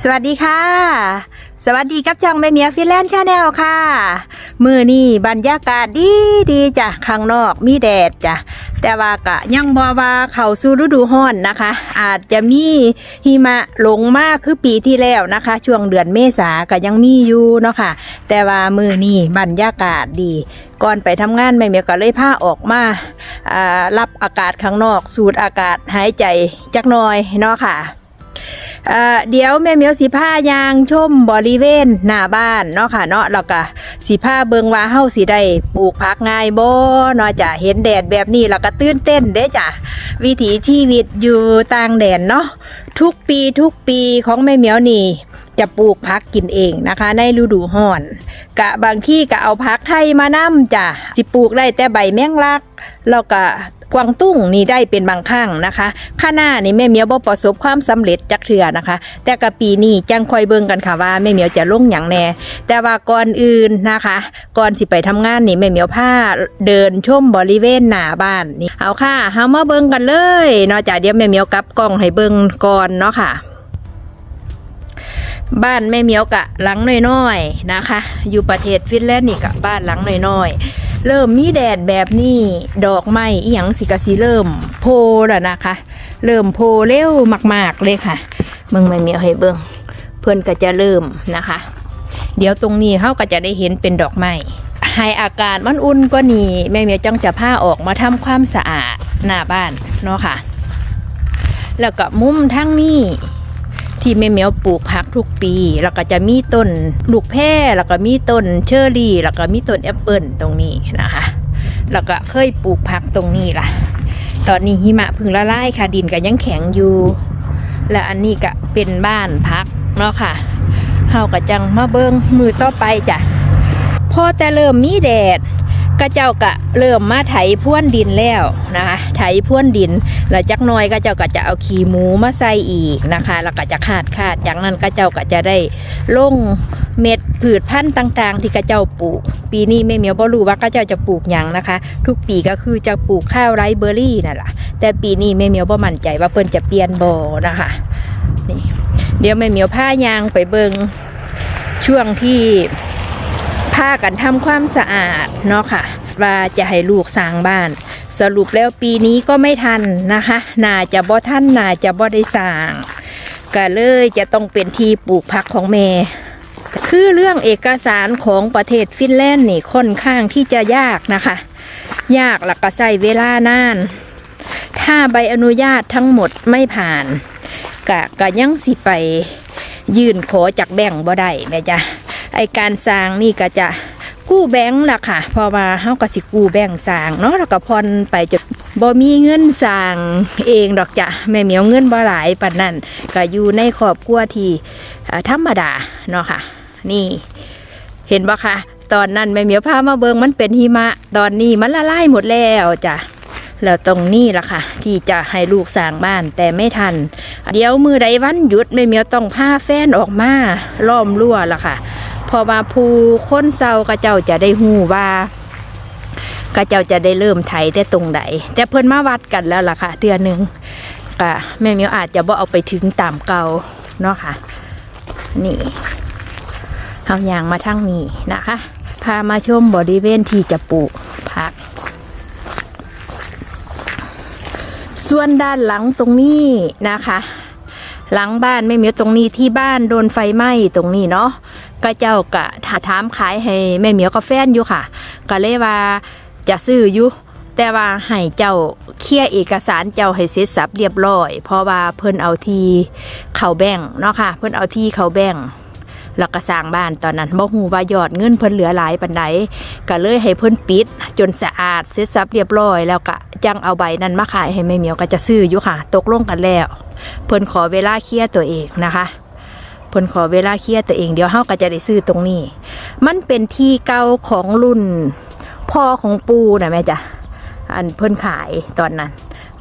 สวัสดีค่ะ สวัสดีกับช่องแม่เมียฟินแลนด์ชาแนลค่ะ มือนี่บรรยากาศดีดีจ้ะข้างนอกมีแดดจ้ะแต่ว่ากะยังบอว่าเขาสู่ฤดูร้อนนะคะ อาจจะมีหิมะลงมากคือปีที่แล้วนะคะ ช่วงเดือนเมษาก็ยังมีอยู่เนาะค่ะ แต่ว่ามือนี่บรรยากาศดีก่อนไปทำงานแม่เมียก็เลยพาออกมาอ่ารับอากาศข้างนอก สูดอากาศหายใจจักหน่อยเนาะค่ะ เอ่อเดี๋ยวแม่เหมียวสีผ้ายางชมบริเวณหน้าบ้านเนาะค่ะเนาะแล้วก็สีผ้าเบิงว่าเฮาสิได้ปลูกผักง่ายบ่เนาะจ้ะเห็นแดดแบบนี้แล้วก็ตื่นเต้นเด้จ้ะวิถีชีวิตอยู่ต่างแดนเนาะทุกปีทุกปีของแม่เหมียวนี่จะปลูกผักกินเองนะคะ ในฤดูร้อน กะบางที่ก็เอาผักไทยมานํจ้ะสิปลูกได้แต่ใบแมงลักแล้วก็ กวางตุ้งนี่ได้เป็นบางครั้งนะคะข้าหน้านี่แม่เมียวบ่ประสบความสำเร็จจักเทื่อนะคะ แต่กะปีนี้จังคอยเบิ่งกันค่ะว่าแม่เมียวจะลงอย่างแน่แต่ว่าก่อนอื่นนะคะ ก่อนสิไปทำงานนี่แม่เมียวผ้าเดินชมบริเวณหน้าบ้านนี่เอาค่ะเฮามาเบิ่งกันเลยเนาะจ้ะเดี๋ยวแม่เมียวกลับกล้องให้เบิ่งก่อนเนาะค่ะบ้านแม่เมียวกะหลังน้อยๆนะคะ อยู่ประเทศฟินแลนด์นี่กะบ้านหลังน้อยๆ เริ่มมีแดดแบบนี้ดอกไม้อีหยังสิกะสิเริ่ม โพแล้วนะคะ เริ่มโพเร็วมาก ๆเลยค่ะเมืองแม่เมียวให้เบิ่งเพื่อนก็จะเริ่มนะคะ เดี๋ยวตรงนี้เขาก็จะได้เห็นเป็นดอกไม้ให้อากาศมันอุ่นก็นี่แม่เมียจังจะผ้าออกมาทำความสะอาดหน้าบ้านเนาะค่ะ แล้วก็มุมทั้งนี้ ที่แม่เหมียวปลูกผักทุกปี แล้วก็จะมีต้นลูกแพร่แล้วก็มีต้นเชอร์รี่ แล้วก็มีต้นแอปเปิลตรงนี้นะคะ แล้วก็เคยปลูกผักตรงนี้ล่ะ ตอนนี้หิมะพึ่งละลายค่ะดินก็ยังแข็งอยู่ และอันนี้ก็เป็นบ้านพักเนาะค่ะเฮาก็จังมาเบิงมือต่อไปจ้ะพอแต่เริ่มมีแดด ก็เจ้าก็เริ่มมาไถพ่วนดินแล้วนะคะไถพ่วนดินแล้วจักน้อยก็เจ้าก็จะเอาขี้หมูมาใส่อีกนะคะแล้วก็จะขาดขาดจากนั้นก็เจ้าก็จะได้ลงเม็ดผืชพันธุ์ต่างๆ ที่ก็เจ้าปลูก ปีนี้แม่เมียวบ่รู้ว่าก็เจ้าจะปลูกหยังนะคะ ทุกปีก็คือจะปลูกข้าวไรเบอร์รี่นั่นแหละแต่ปีนี้แม่เมียวบ่มั่นใจว่าเพิ่นจะเปลี่ยนบ่นะคะนี่เดี๋ยวแม่เมียวผ้ายางไปเบิงช่วงที่ ผ้ากันทำความสะอาดเนาะค่ะ ว่าจะให้ลูกสร้างบ้าน สรุปแล้วปีนี้ก็ไม่ทันนะคะ น่าจะบ่ทันน่าจะบ่ได้สร้างก็เลยจะต้องเป็นที่ปลูกผักของแม่คือเรื่องเอกสารของประเทศฟินแลนด์นี่ค่อนข้างที่จะยากนะคะ ยากหลักก็ใช้เวลานาน ถ้าใบอนุญาตทั้งหมดไม่ผ่านกะกะยังสิไป ยื่นขอจากแบ่งบ่ได้แม่จ้ะ ไอการสร้างนี่ก็จะกู้แบงก์ล่ะค่ะพราะว่าเฮาก็สิกู้แบงก์สร้างเนาะแล้วก็ผ่อนไปจนบ่มีเงินสร้างเองดอกจ้ะแม่เหมียวเงินบ่หลายปานนั้นก็อยู่ในครอบครัวที่ธรรมดาเนาะค่ะ นี่เห็นบ่คะตอนนั้นแม่เหมียวพามาเบิงมันเป็นหิมะ ตอนนี้มันละลายหมดแล้วจ้ะแล้วตรงนี้ล่ะค่ะ ที่จะให้ลูกสร้างบ้านแต่ไม่ทัน เดี๋ยวมือใดวันหยุดแม่เหมียวต้องพาแฟนออกมาล้อมรั้วล่ะค่ะ เพอมาภูคนเศร้าก็เจ้าจะได้หูว่าก็เจ้าจะได้เริ่มไถแต่ตรงใดแต่เพิ่นมาวัดกันแล้วล่ะค่ะเดือนหนึ่งก็แม่เมียวอาจจะบ่เอาไปถึงตามเก่าเนาะค่ะ นี่เอายางมาทั้งนี้นะคะ พามาชมบริเวณที่จะปลูกผัก ส่วนด้านหลังตรงนี้นะคะ หลังบ้านไม่มีตรงนี้ที่บ้านโดนไฟไหม้ตรงนี้เนาะ ก็เจ้ากะถาถามขายให้แม่เหมียวกับแฟนอยู่ค่ะ ก็เลยว่าจะซื้ออยู่แต่ว่าให้เจ้าเคลียร์เอกสารเจ้าให้เสร็จสับเรียบร้อย เพราะว่าเพิ่นเอาที่เขาแบ่งเนาะค่ะ เพิ่นเอาที่เขาแบ่งแล้วก็สร้างบ้านตอนนั้นบ่ฮู้ว่ายอดเงินเพิ่นเหลือหลายปานใดก็เลยให้เพิ่นปิด จนสะอาดเสร็จสับเรียบร้อย แล้วก็จังเอาใบนั้นมาขายให้แม่เหมียวก็จะซื้ออยู่ค่ะ ตกลงกันแล้ว เพิ่นขอเวลาเคลียร์ตัวเองนะคะ เพิ่นขอเวลาเคลียร์ตัวเองเดี๋ยวเฮาก็จะได้ซื้อตรงนี้ มันเป็นที่เก่าของรุ่นพ่อของปูนะแม่จ้ะอันเพิ่นขายตอนนั้น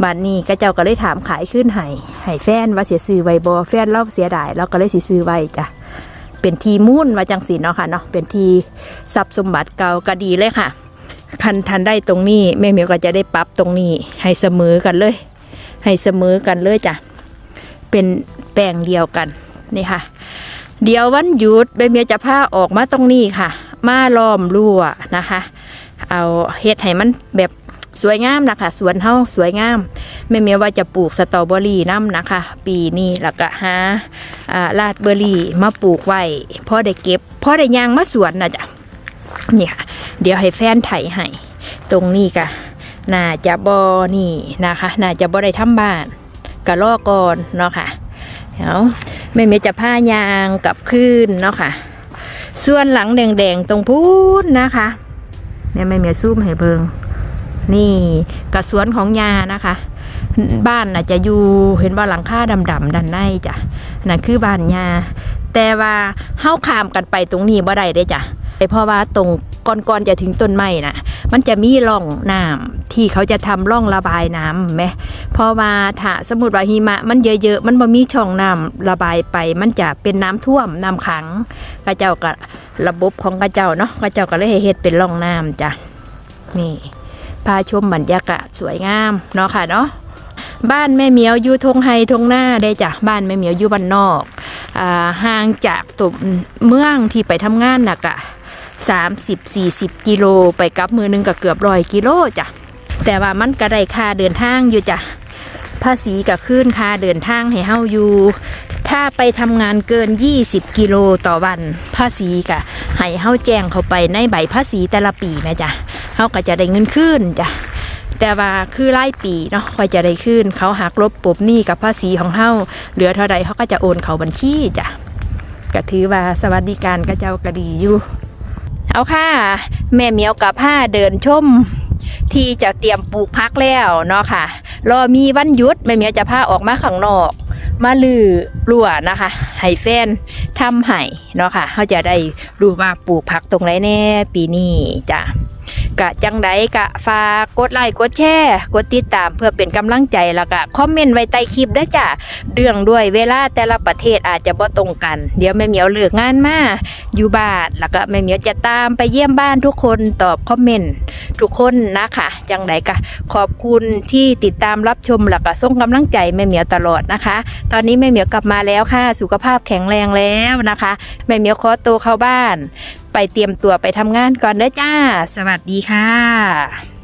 บัดนนี้ก็เจ้าก็เลยถามขายขึ้นให้ให้แฟนว่าเสิซื้อไว้บ่แฟนเราเสียดายเราก็เลยสิซื้อไว้จ้ะเป็นทีมุ่นมาจังสีเนาะค่ะเนาะเป็นทีทรัพย์สมบัติเก่าก็ดีเลยค่ะ คันทันได้ตรงนี้แม่เมียวก็จะได้ปรับตรงนี้ ให้เสมอกันเลย ให้เสมอกันเลยจ้ะเป็นแปลงเดียวกันนี่ค่ะ เดี๋ยววันหยุดแม่เมียจะพาออกมาตรงนี้ค่ะ มาล้อมรั้วนะคะ เอาเฮ็ดให้มันแบบสวยงามนะคะสวนเฮาสวยงามแม่เมียว่าจะปลูกสตรอเบอรี่น้ำนะคะ ปีนี้แล้วก็หาอาลาดเบอรี่มาปลูกไว้พอได้เก็บพอได้ยางมาสวนนะจ๊ะเนี่ค่ะเดี๋ยวให้แฟนไถให้ตรงนี้ก็น่าจะบอนี่นะคะ น่าจะบอได้ทำบ้านก็รอก่อนเนาะค่ะเดี๋ยว แม่เมียจะผ้ายางกับคืนเนาะค่ะ ส่วนหลังแดงๆตรงพูนนะคะเนี่ยแม่เมียซูมให้เบิงนี่กระสวนของยานะคะ บ้านน่ะจะอยู่เห็นว่าหลังคาดำๆด้านในจ้ะนั่นคือบ้านยาแต่ว่าเฮ้าขามกันไปตรงนี้บ่ได้เด้จ้ะเพราะว่าตรงก่อนๆจะถึงต้นไม้น่ะ มันจะมีร่องน้ำที่เขาจะทำร่องระบายน้ำไหมเพราะว่าถ้าสมมติว่าหิมะ มันเยอะๆ มันบ่มีช่องน้ำระบายไป มันจะเป็นน้ำท่วมน้ำขังกระเจ้าก็ระบบของกระเจ้าเนาะกระเจ้าก็เลยให้เฮ็ดเป็นร่องน้ำจ้ะนี่พาชมบรรยากาศสวยงามเนาะค่ะเนาะบ้านแม่เหมียวอยู่ทงไฮทงหน้าได้จ้ะบ้านแม่เหมียวอยู่บ้านนอกอห่างจากตุ่มเมืองที่ไปทำงานน่ะกะ สามสิบสี่สิบกิโลไปกับมือหนึงก็เกือบร้อยกิโลจ้ะแต่ว่ามันก็ได้ค่าเดินทางอยู่จ้ะภาษีก็ขึ้นค่าเดินทางให้เฮาอยู่ ถ้าไปทำงานเกิน 20 กิโลต่อวันภาษีก็ให้เฮาแจ้งเข้าไปในใบภาษีแต่ละปีนะจ๊ะเฮาก็จะได้เงินคืนจ้ะแต่ว่าคือรายปีเนาะค่อยจะได้ขึ้น เขาหักลบปบหนี้กับภาษีของเฮาเหลือเท่าใดเขาก็จะโอนเขาบัญชีจ้ะก็ถือว่าสวัสดิการก็เจ้าก็ดีอยู่ เอาค่ะ แม่เหมียวกับผ้าเดินชม ที่จะเตรียมปลูกพักแล้วเนาะค่ะ รอมีวันหยุดแม่เหมียวจะพาออกมาข้างนอก มาลือรั่วนะคะให้แฟนทำให้เนาะค่ะเขาจะได้รู้ว่าปลูกผักตรงไหนแน่ปีนี้จ้ะ กะจังใดกะฝากกดไลค์กดแชร์กดติดตามเพื่อเป็นกำลังใจแล้วก็คอมเมนต์ไว้ใต้คลิปได้จ้ะเรื่องด้วยเวลาแต่ละประเทศอาจจะบ่ตรงกัน เดี๋ยวแม่เหมียวเลือกงานมาอยู่บ้านแล้วก็แม่เหมียวจะตามไปเยี่ยมบ้านทุกคนตอบคอมเมนต์ทุกคนนะคะจังใดกะขอบคุณที่ติดตามรับชมแล้วก็ส่งกำลังใจแม่เหมียวตลอดนะคะ ตอนนี้แม่เหมียวกลับมาแล้วค่ะ สุขภาพแข็งแรงแล้วนะคะแม่เหมียวขอตัวเข้าบ้าน ไปเตรียมตัวไปทำงานก่อนเด้อจ้า สวัสดีค่ะ